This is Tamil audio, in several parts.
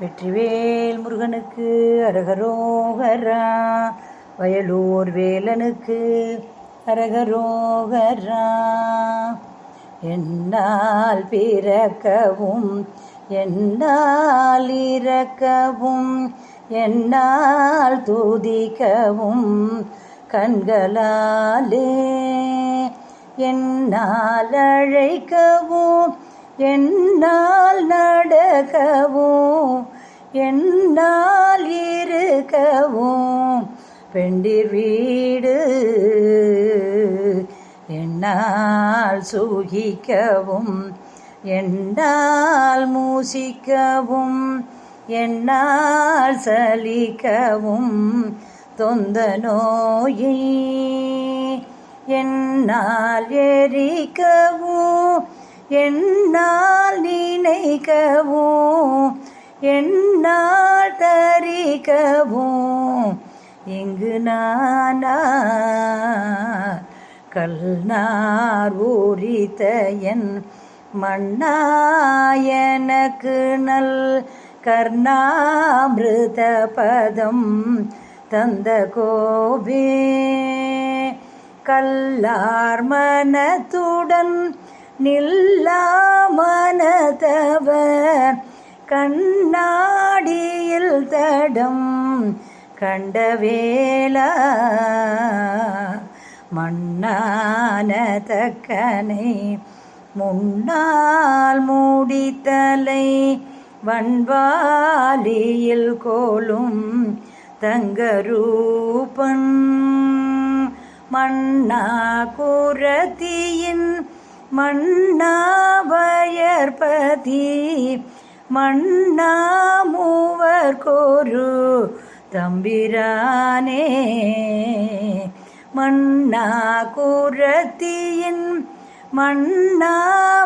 வெற்றிவேல் முருகனுக்கு அரகரோகரா வயலூர் வேலனுக்கு அரகரோகரா. என்னால் பிறக்கவும் என்னால் இறக்கவும் என்னால் துதிக்கவும் கண்களாலே என்னால் அழைக்கவும் என்னால் நடக்கவும் என்னால் இருக்கவும் பெண்டிர் வீடு என்னால் சுகிக்கவும் என்னால் மூசிக்கவும் என்னால் சலிக்கவும் தொந்த நோயை என்னால் எரிக்கவும் என்னால் நினைக்கவும் என்னால் தரிக்கவும். இங்கு நானா கல்நார் ஊரித்த என் மண்ணாயனக்கு நல் கர்ணாமிருத பதம் தந்த கோபே கல்லார் மனத்துடன் நில்லாமனதவர் கண்ணாடியில் தடம் கண்டவேலா மண்ணான தக்கனை முன்னால் மூடித்தலை வன்வாலியில் கோலும் தங்கரூபன். மன்னா குரத்தியின் மண்ணா வயற்பதி மண்ணா மூவர் கோரு தம்பிரானே. மண்ணா குரத்தியின் மண்ணா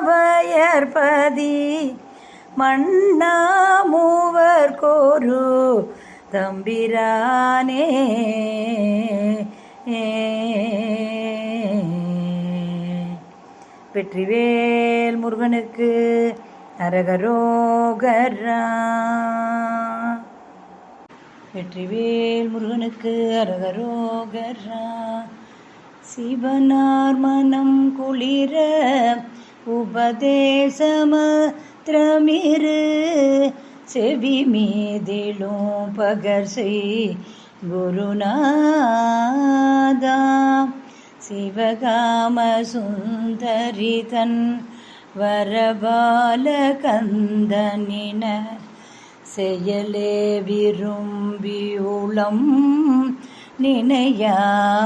வயற்பதி மண்ணா மூவர் கோரு தம்பிரானே. ஏ வெற்றிவேல் முருகனுக்கு அரகரோகரா. வெற்றிவேல் முருகனுக்கு அரகரோகரா. சிவனார் மனம் குளிர உபதேசமத்திரமிரு செவி மீதிலும் பகர் செய் குருநாதா. சிவகாம சுந்தரிதன் வரபால கந்தனின செயலே விரும்பியுளம் நினையாமல்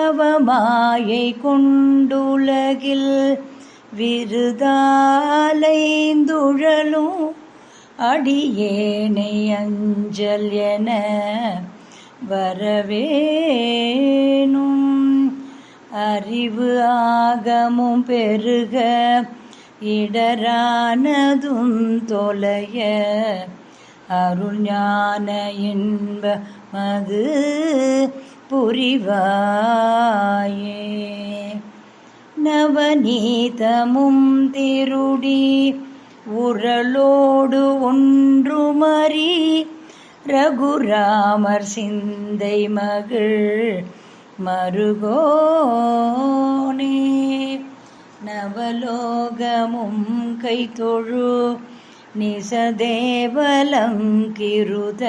அவமாயை கொண்டுலகில் விருதாலைந்துழலும் அடியேனை அஞ்சல் என வரவேணும். அறிவு ஆகமும் பெருக இடரானதும் தொலைய. அருள் ஞான இன்ப மது புரிவாயே. நவநீதமும் திருடி உரலோடு ஒன்றுமறி ரகுராமர் சிந்தை மகள் மருகோனே. நவலோகமும் கை தொழு நிசதேவலங்கிருத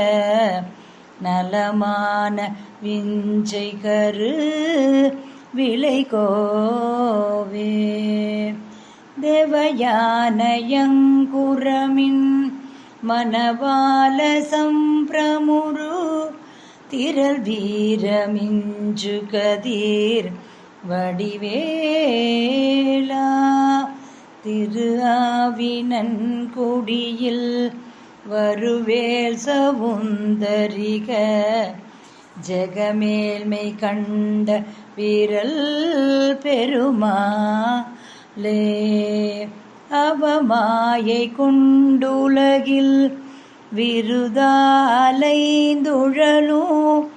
நலமான விஞ்சை கரு விலை கோவே. தேவயானயங்குரமின் மனவால சம்பிரமுரு திரள் வீரமிஞ்சு கதீர் வடிவேலா திரு ஆவினன் குடியில் வருவேல் சவுந்தரிக ஜெகமேல்மை கண்ட வீரல் பெருமாளே. அவமாயை கொண்டுலகில் விருதாலைந்துழலும்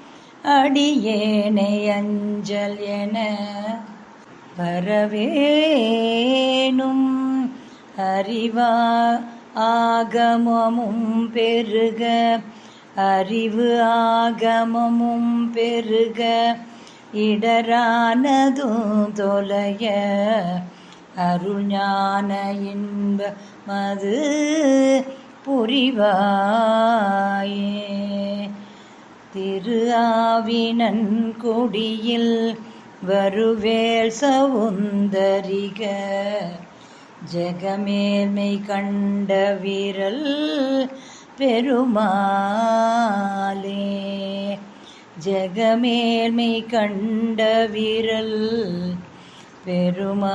அடியேனை அஞ்சல் என வரவேணும். அறிவா ஆகமமும் பெருக அறிவு ஆகமமும் பெருக இடரானதும் தொலைய அருள் ஞான இன்ப மது புரிவாயே. திரு ஆவினன் கொடியில் வருவேல் சவுந்தரிக. ஜெகமேல்மை கண்ட விரல் பெருமாளே. ஜெகமேல்மை கண்ட விரல் பெருமாளே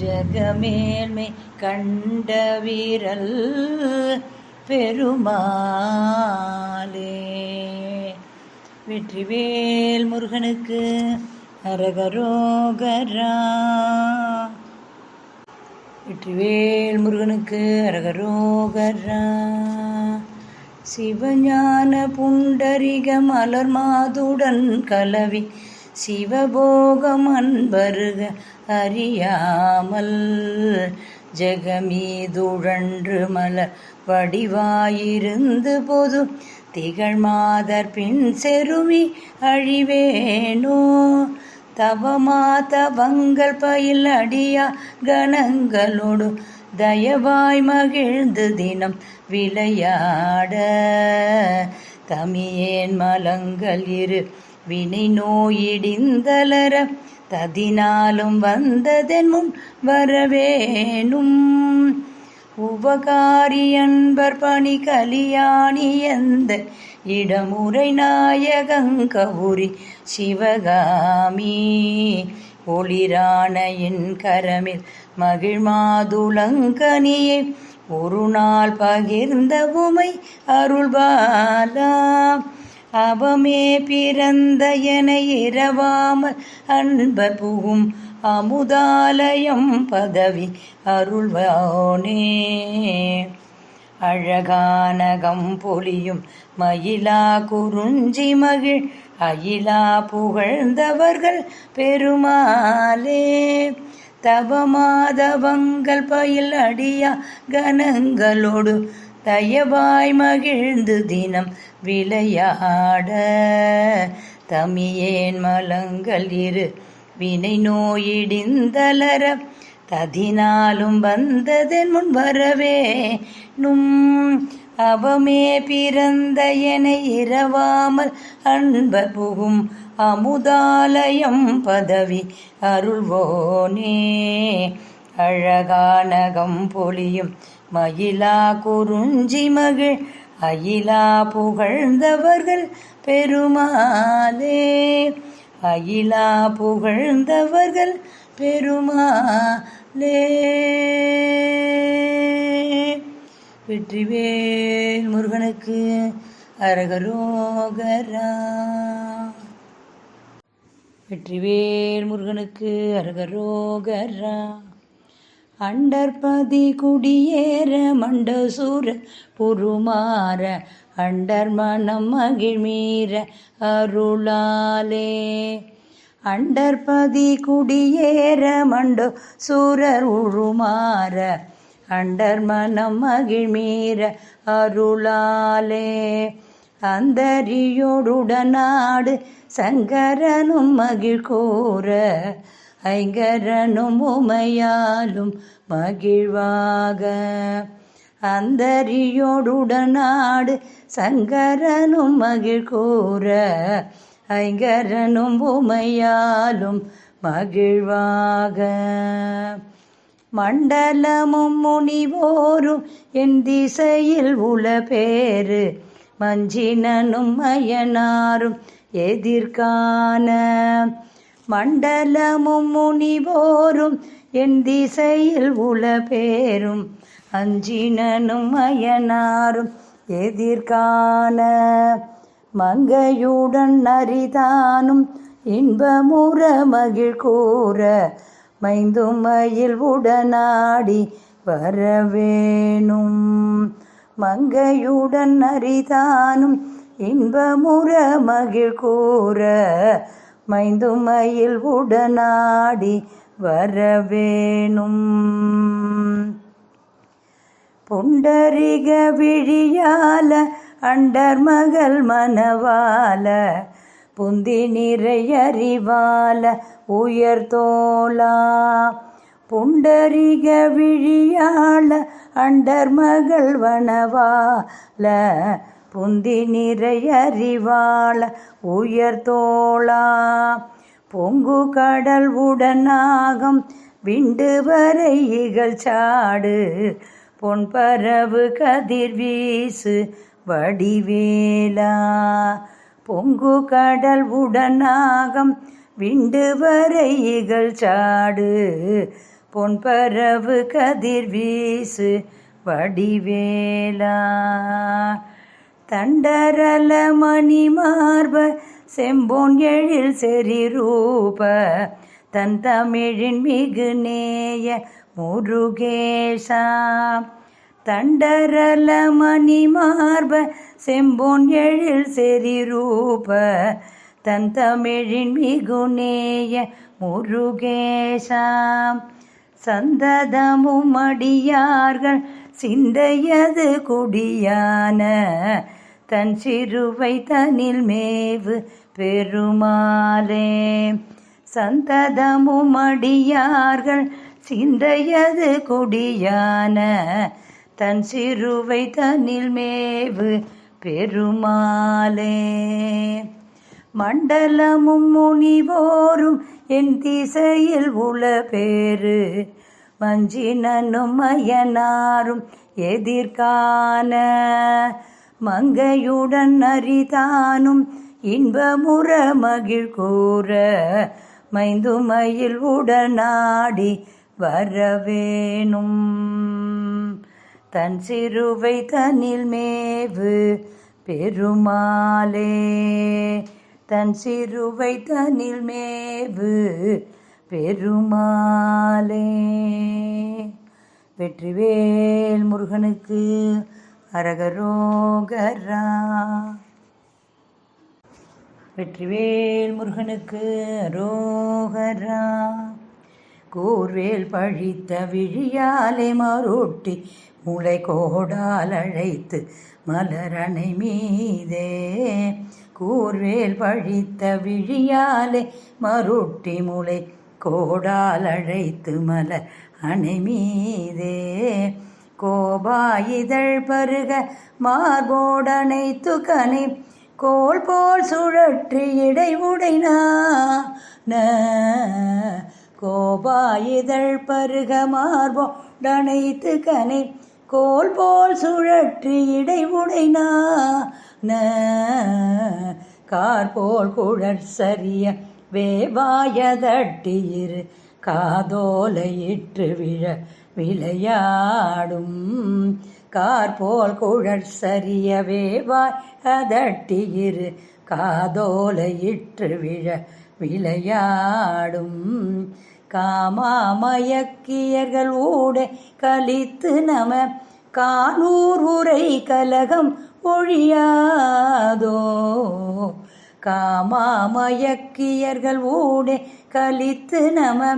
ஜெகமேல்மை கண்ட வீரல் பெருமாளே. வெற்றிவேல் முருகனுக்கு அரகரோகரா. வெற்றிவேல் முருகனுக்கு அரகரோகரா. சிவஞான புண்டரிக மலர் மாதுடன் கலவி சிவபோகம் அன்பருக அறியாமல் ஜெகமீதுழன்று மலர் வடிவாயிருந்து பொது திகழ் மாதர் பின் செருவி அழிவேனோ? தவமா தவங்கள் பயில் அடியா கணங்களோடு தயவாய் மகிழ்ந்து தினம் விளையாட. தமியேன் மலங்கள் இரு வினை நோயிடிந்தலர ததினாலும் வந்ததென் முன் வரவேணும். உபகாரி அன்பர் பணி கலியாணி எந்த இடமுறை நாயகங்கவுரி சிவகாமி. ஒளிரான என் கரமில் மகிழ்மாதுலங்கனியை ஒரு நாள் பகிர்ந்த உமை அருள்பாலா. அவமே பிறந்த என இரவாமல் அன்பர் புகும் அமுதாலயம் பதவி அருள்வானே. அழகானகம் பொலியும் மயிலா குறிஞ்சி மகிழ் அயிலா புகழ்ந்தவர்கள் பெருமாளே. தவமாதவங்கள் பயில் அடியா கணங்களோடு தயவாய் மகிழ்ந்து தினம் விளையாட. தமியேன் மலங்கள் இரு வினை நோயிடிந்தலர ததினாலும் வந்ததென் முன் வரவே நும் அவமே பிறந்த என இரவாமல் அன்பர் புகும் அமுதாலயம் பதவி அருள்வோனே. அழகானகம் பொழியும் மயிலா குறிஞ்சி மகிழ் அயிலா புகழ்ந்தவர்கள் பெருமாளே. அயிலா புகழ்ந்தவர்கள் பெருமாளே. வெற்றிவேல் முருகனுக்கு அரகரோகரா. வெற்றிவேல் முருகனுக்கு அரகரோகரா. அண்டர்பதி குடியேற மண்டசூர புருமாற அண்டர் மனம் மகிழ்மீர அருளாலே. அண்டர்பதி குடியேற மண்டோ சூரர் உருமாற அண்டர் மனம் மகிழ்மீர அருளாலே. அந்தரியோடுடனாடு சங்கரனும் மகிழ் கூற ஐங்கரனும் உமையாலும் மகிழ்வாக. அந்தரியோடுடனாடு சங்கரனும் மகிழ் கூற ஐங்கரனும் உமையாலும் மகிழ்வாக. மண்டலமும் முனிவோரும் என் திசையில் உள மஞ்சினனும் மயனாரும் எதிர்கான மண்டலமும் முனிவோரும் என் திசையில் உளபேரும் அஞ்சினனும் மயனாரும் எதிர்கான மங்கையுடன் அரிதானும் இன்பமுற மகிழ் கூற உடனாடி வரவேணும். மங்கையுடன் அரிதானும் இன்பமுற மகிழ் கூற மைந்துமயில் உடனாடி வரவேணும். புண்டரிக விழியால அண்டர் மகள் மனவால புந்தி நிறையறிவால உயர்தோலா. புண்டரிக விழியாள அண்டர் மகள் வனவால. புந்தி நிறையறிவாள உயர்தோளா பொங்கு கடல் உடனாகும் விண்டு வரை இகழ் சாடு பொன்பரவு கதிர் வீசு வடிவேலா. பொங்கு கடல் உடனாகம் விண்டு வரை இகழ் சாடு. பொன்பரவு கதிர் வீசு வடிவேலா. தண்டரல மணி மார்ப செம்போன் எழில் செறி ரூப. தன் தமிழின் மிகு நேய முருகேஷா தண்டரல மணி மார்ப செம்பொன் எழில் செறி ரூப தன் தமிழின் மிகுநேய முருகேஷா சந்ததமும் அடியார்கள் சிந்தையது குடியான. தன் சிறுவை தனில் மேவு பெருமாளே. சந்ததமும் அடியார்கள் சிந்தையது குடியான. தன் சிறுவை தனில் மேவு பெருமாளே. மண்டலமும் முனிவோரும் என் திசையில் உள பேரு மஞ்சினனும் மயனாரும் எதிர்கான மங்கையுடன் அரிதானும் இன்பமுற மகிழ் கூற. மைந்துமையில் உடனாடி வரவேணும். தன் சிறுவை தனில் மேவு பெருமாளே. தன் சிறுவை தனில் மேவு பெருமாளே. வெற்றிவேல் முருகனுக்கு அரகரோகரா. வெற்றிவேல் முருகனுக்கு அரோகரா. கூர்வேல் பழித்த விழியாலே மருட்டி முளை கோடால் அழைத்து மலரணை மீதே. கூர்வேல் பழித்த விழியாலே மருட்டி முளை கோடால் அழைத்து மலர் அணை மீதே. கோபாயிதழ் பருக மார்போடனைத்து கனை கோல் போல் சுழற்றி இடை உடைனான கோபாயிதழ் பருக மார்போடனைத்து கனை கோல் போல் சுழற்றி இடை உடைனான கார்போல் குழற் சரிய வேவாயதட்டியிரு காதோலையிற்று விழ விளையாடும். கார்போல் குழற் சரிய வேவாய் அதட்டியிரு காதோலையிற்று விழ விளையாடும். காமாமயக்கியர்கள் ஊடே கலித்து நம காலூர் உரை கலகம் ஒழியாதோ. காமாமயக்கியர்கள் ஊடே கலித்து நம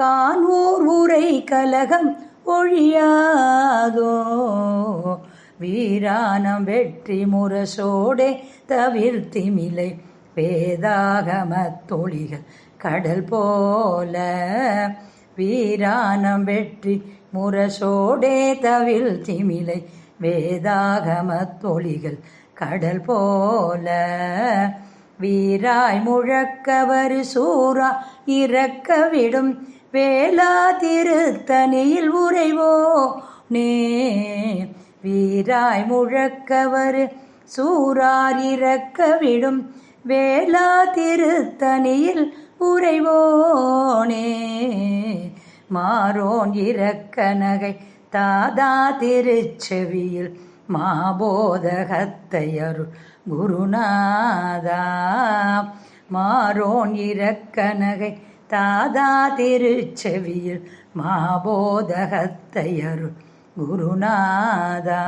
காலூர் உரை கலகம் ஒழியாதோ. வீரானம் வெற்றி முரசோடே தவிர்த்திமிலை வேதாகமத் தொழிகள் கடல் போல வீரானம் வெற்றி முரசோடே தவில் திமிலை வேதாகமத் தொழிகள் கடல் போல வீராய் முழக்கவர் சூரா இறக்க விடும் வேளா திருத்தனியில் உரைவோ நே வீராய் முழக்கவர் சூரார் இறக்க விடும் வேளா திருத்தனியில் உறைவோனே மாறோன் இறக்க நகை தாதா திருச்செவியில் மாபோதகத்தையருள் குருநாதா. மாறோன் இறக்க நகை தாதா திருச்செவியில் மாபோதகத்தையருள் குருநாதா.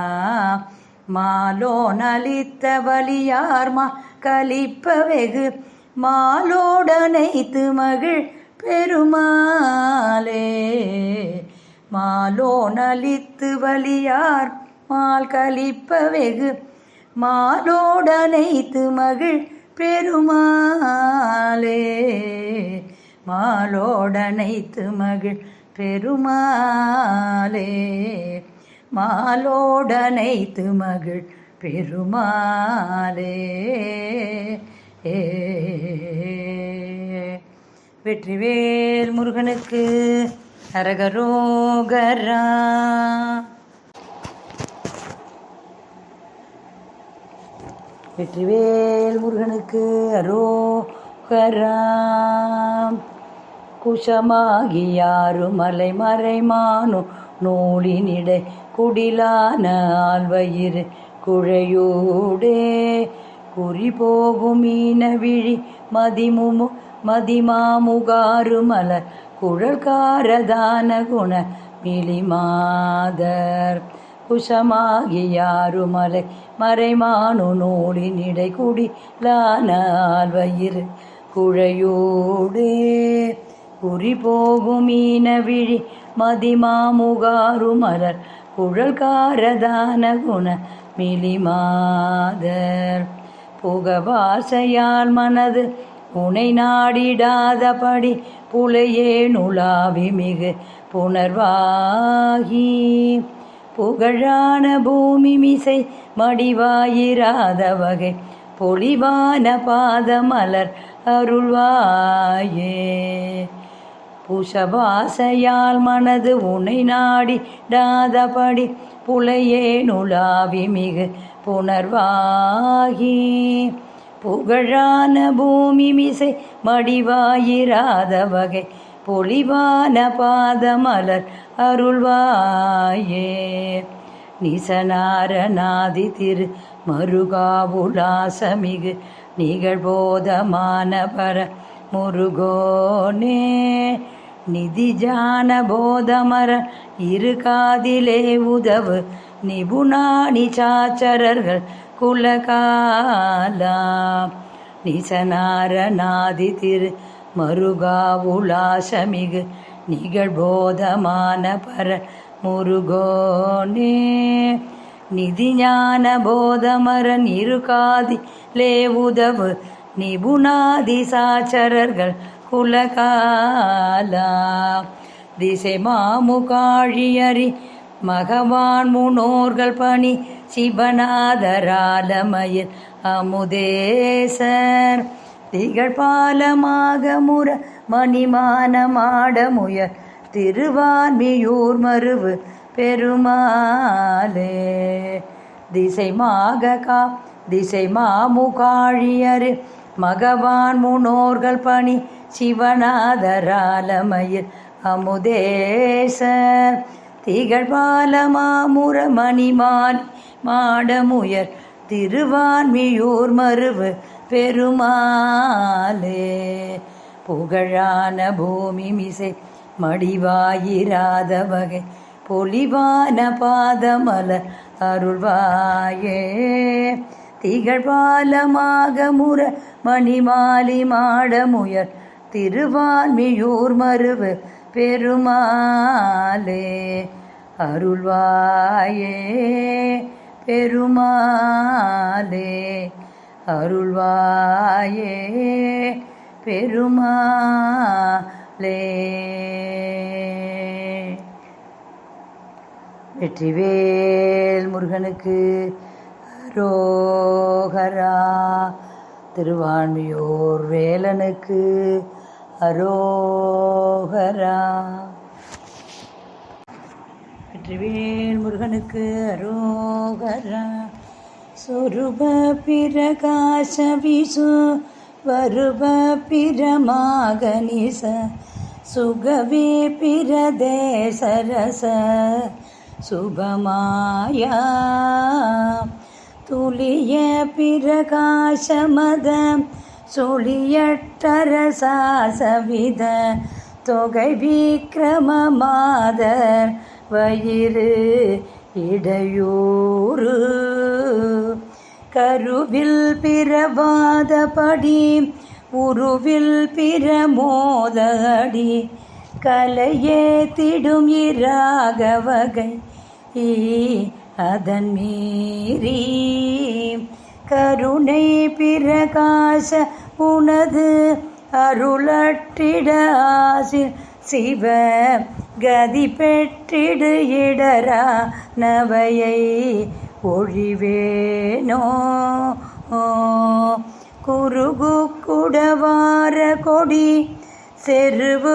மாலோன் அளித்த வலியார்மா கலிப்ப வெகு மாலோடனைத்து மகிழ் பெருமாளே. மாலோனலித்து வலியார் மால் கலிப்ப வெகு மாலோடனைத்து மகிழ் பெருமாளே. மாலோடனைத்து மகிழ் பெருமாளே. மாலோடனைத்து மகிழ் பெருமாளே. வெற்றிவேல் முருகனுக்கு அரகரோகரா. வெற்றிவேல் முருகனுக்கு அரோகராம் குஷமாகியாரு மலை மறைமானோ நூலினிடை குடிலான ஆழ்வயிறு குழையூடே. குறி போகும் மீன மதிமுமு மதிமாமுகாறு மலர் குழல்காரதான குண மிளிமாதர். குஷமாகி யாருமலை மறைமானு நூலினிடை குடி லானால் வயிறு குழையோடு. குறி போகும் மீன விழி மலர் குழல்காரதான குண மிலிமாதர் புகவாசையால் மனது உனை நாடிடாதபடி புலையே நுழாவி மிகு புனர்வாகி புகழான பூமி மிசை மடிவாயிராத வகை பொலிவான பாதமலர் அருள்வாயே. புஷபாசையால் மனது உனை நாடி டாதபடி புலையே நுழாவி மிகு புனர்வாகி புகழான பூமி மிசை மடிவாயிராத வகை பொலிவான பாதமலர் அருள்வாயே. நிசநாரநாதி திரு மருகாவுலாசமிகு நிகழ்போதமான பர முருகோனே. நிதிஜான போதமர இரு காதிலே உதவு நிபுணாணி சாச்சரர்கள் குலகாலா. நிசநாரநாதி திரு மருகாவுலாசமிகு நிகழ்போதமான பர முருகோனே. நிதிஞான போதமரன் இருகாதிலே உதவு நிபுணாதி சாச்சரர்கள் குலகாலா. திசை மாமுகாழியறி மகவான் முனோர்கள் பணி சிவநாதராலமயில் அமுதேசர். திகழ்பாலமாக முர மணிமான மாடமுயர் திருவான்மியூர் மருவு பெருமாளே. திசை மாககா திசை மாமுகாழியரு மகவான் முனோர்கள் பணி சிவநாதராலமயில் அமுதேசர். திகழ்பாலமாமுர மணிமான் மாடமுயர் திருவான்மியூர் மருவு பெருமாலே புகழான பூமி மிசை மடிவாயிராத வகை பொலிவான பாதமலர் அருள்வாயே. திகழ்பாலமாக முர மணிமாலி மாடமுயர் திருவான்மியூர் மருவு பெருமாளே அருள்வாயே பெருமாளே அருள்வாயே பெருமாளே. வெற்றிவேல் முருகனுக்கு ரோகரா திருவான்மியோர் வேலனுக்கு அரோகரா. வெற்றிவேல் முருகனுக்கு அரோகரா. சொருப பிரகாச விசு வருப பிரமாகனிச சுகவே பிரதேசரச சுபமாயா. துளிய பிரகாசமதம் சுழியட்டரசாசவித தொகை விக்கிரம மாதர் வயிறு இடையூறு. கருவில் பிறவாதபடி உருவில் பிறமோதடி கலையே திடும் இராக வகை அதன் மீறி. கருணை பிரகாச உனது அருளற்றிட ஆசிர் சிவ கதி பெற்றிடு இடரா நவையை ஒழிவேனோ? குருகு குடவார கொடி செருவுக்கிராத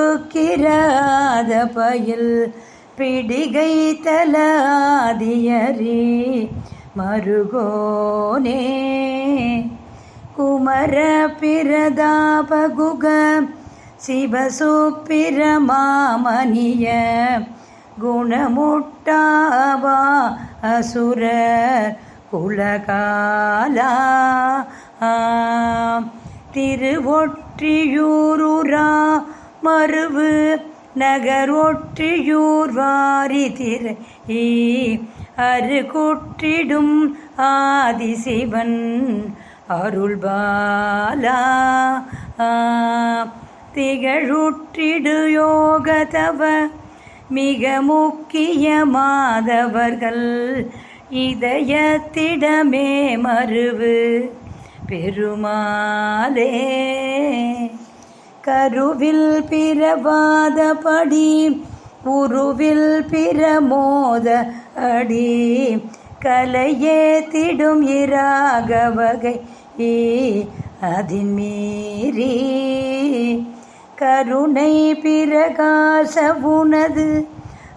பயில் பிடிகை தலாதியரி மருகோனே. குமர பிரதாபகுக சிவசுப்பிரமாமணிய குணமுட்டாவா அசுர குலகாலா. திருவொற்றியூருரா மருவு நகரொற்றியூர் வாரி திரை அருகுற்றிடும் ஆதிசிவன் அருள்பாலா. திகழுற்றிடு யோகதவ மிக முக்கிய மாதவர்கள் இதயத்திடமே மறுவு பெருமாளே. கருவில் பிறவாதபடி உருவில் பிரமோத அடி கலையேத்திடும் இராக வகை அதின் மீறி. கருணை பிரகாச உனது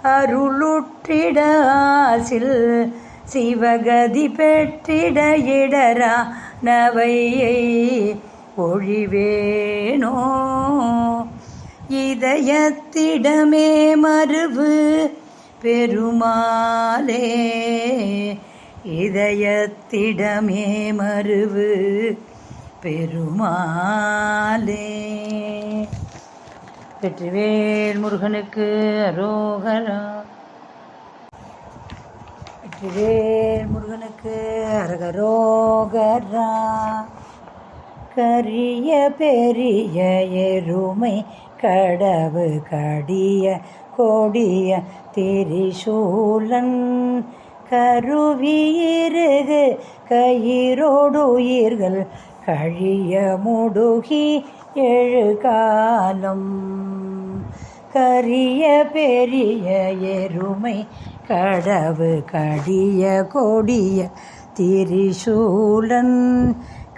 அருளுற்றிட ஆசில் சிவகதி பெற்றிட இடரா நவையை ஒழிவேனோ? இதயத்திடமே மறுவு பெருமாளே இதயத்திடமே மறுவு பெருமாளே. வெற்றிவேல் முருகனுக்கு அரோகரா. வெற்றிவேல் முருகனுக்கு அரகரோகரா கரிய பெரிய எருமை கடவு கடிய கொடிய திரிசூலன் கருவியிருகு கயிரோடுயிர்கள் கழிய முடுகி எழு காலம் கரிய பெரிய எருமை கடவு கடிய கொடிய திரிசூலன்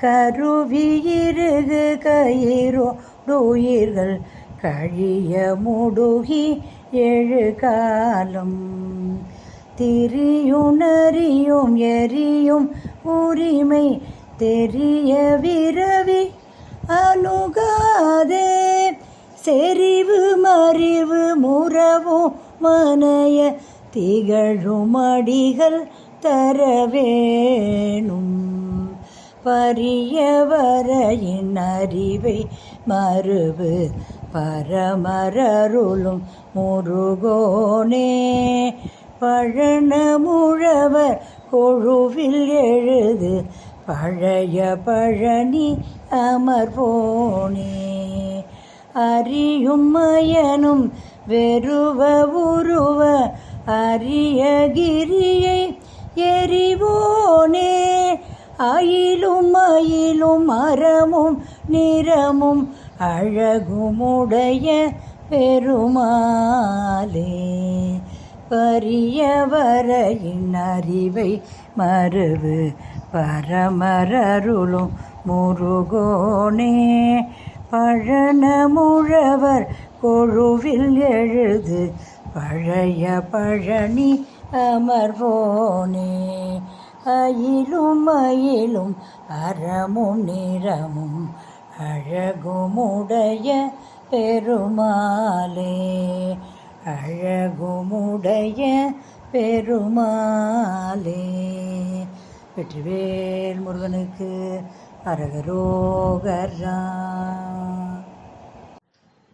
கருவியிருகு கயிரோடுயிர்கள் கழிய முடுகி எழு காலம். திரியுணரியும் எரியும் உரிமை தெரிய விரவி அணுகாதே. செறிவு மறிவு முறவும் மனைய திகழும் அடிகள் தர வேணும் பரியவரையின் அறிவை மறுவு பரமரருளும் முருகோனே. பழனமுழவர் கொழுவில் எழுது பழைய பழனி அமர்வோனே. அறியும் மயனும் வெறுவ உருவ அரியகிரியை எரிவோனே அயிலும் அயிலும் அறமும் நிறமும் அழகுமுடைய பெருமாலே பரியவரையின் அறிவை மறுவு பரமரருளும் முருகோனே. பழனமுழவர் கொழுவில் எழுது பழைய பழனி அமர்வோனே. அயிலும் மயிலும் அறமும் நிறமும் அழகுமுடைய பெருமாளே. அழகுமுடைய பெருமாளே. வெற்றிவேல் முருகனுக்கு அரகரோகரா.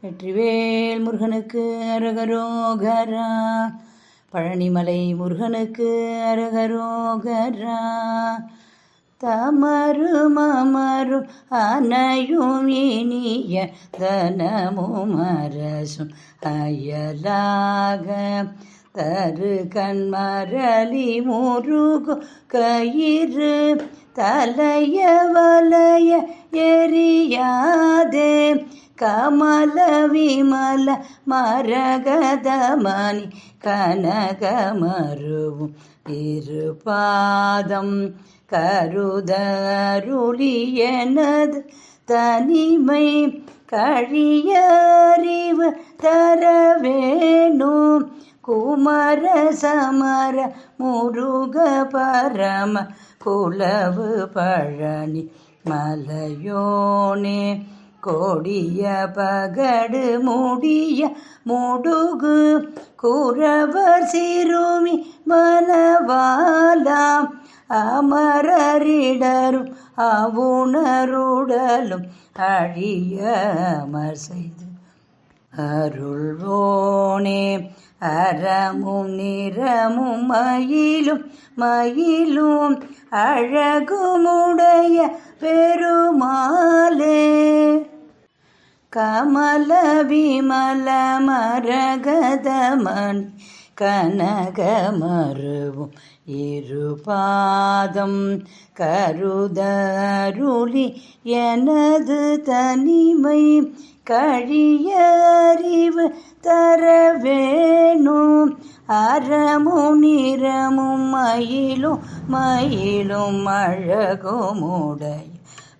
வெற்றிவேல் முருகனுக்கு அரகரோகரா. பழனிமலை முருகனுக்கு அரகரோகரா. தமரும் அமரும் அனையும் இனிய தனமும் அரசும் அயலாக. தரு கண்மரளி முருகு கயிறு தலைய வலைய எரியாதே. கமல விமல மரகதமணி கனகமருவும் இருபாதம் கருதருளியனது தனிமை கழியறிவு தர வேணும் குமர சமர முருக பரம குலவு பழனி மலையோனே கொடிய பகடு முடிய முடுகு குறவர் சிறுமி மனவாலாம் அமரரிடரும் அவுணருடலும் அழிய அமர் செய்து அருள்வோனே. அறமும் நிறமும் மயிலும் மயிலும் அழகுமுடைய பெருமாளே. கமல விமல மரகதமணி கனக மருவும் இருபாதம் கருதருளி எனது தனிமை கழியறிவு தர வேணும் அறமும் நிறமும் மயிலும் மயிலும் அழகுமுடைய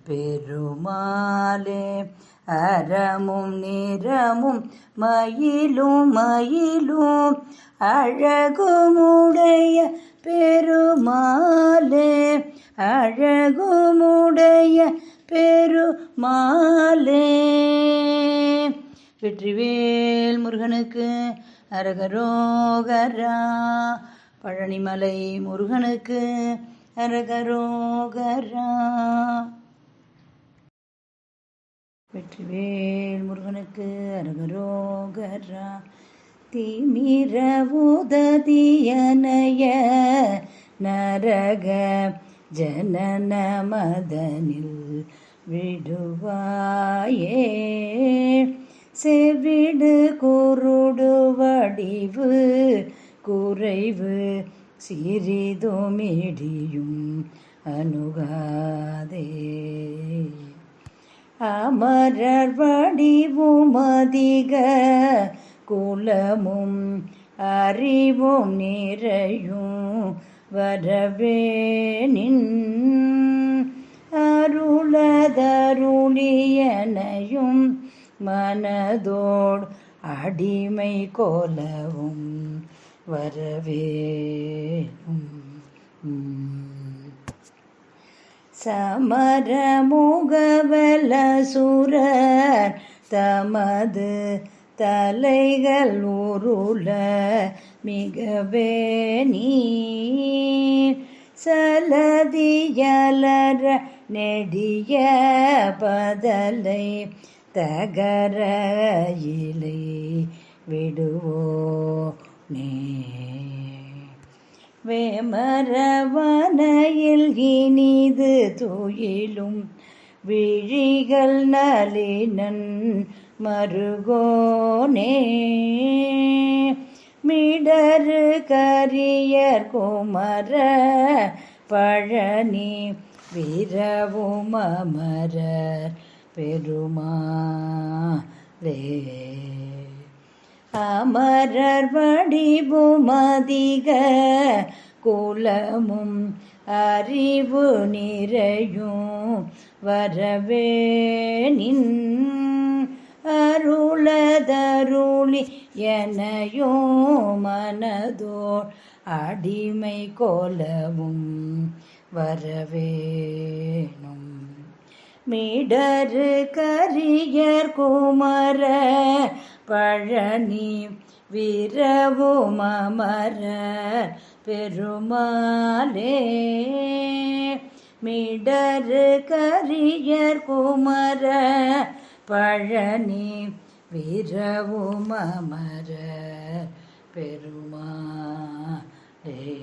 பெருமாளே. அறமும் நிறமும் மயிலும் மயிலும் அழகுமுடைய பெருமாளே. அழகுமுடைய பெருமாளே. வெற்றிவேல் முருகனுக்கு அரகரோகரா. பழனிமலை முருகனுக்கு அரகரோகரா. வெற்றிவேல் முருகனுக்கு அரகரோகரா. திமிர உததியனைய நரக ஜனன மதனில் விடுவாயே. செவிடு குருடு வடிவு குறைவு சிறிதுமிடியும் அணுகாதே. அமரர் வடிவும் அதிக குலமும் அறிவும் நிறையும். வரவே நின் அருளதருளியனையும் மனதோடு அடிமை கோலவும் வரவேணும். சமரமுகவலசுரர் தமது தலைகள் உருள மிகவே நீர். சலதியலர நெடிய பதலை தகர இலை விடுவோ நே வேமரவனையில் இனிது துயிலும் விழிகள் நலினன் மருகோனே மிடரு கரியர் குமர பழனி விரவும் அமரர் பெருமாளே. அமரர் வடிவுமதிக குலமும் அறிவு நிறையும். வரவே நின் அருளதருளி எனையோ மனதோர் அடிமை கோலவும் வரவேணும். மிடரு கரியர் குமர பழனி விரவும் அமர பெருமாளே. மிடரு கரியர் குமர பழனி விரவும் அமர பெருமாளே.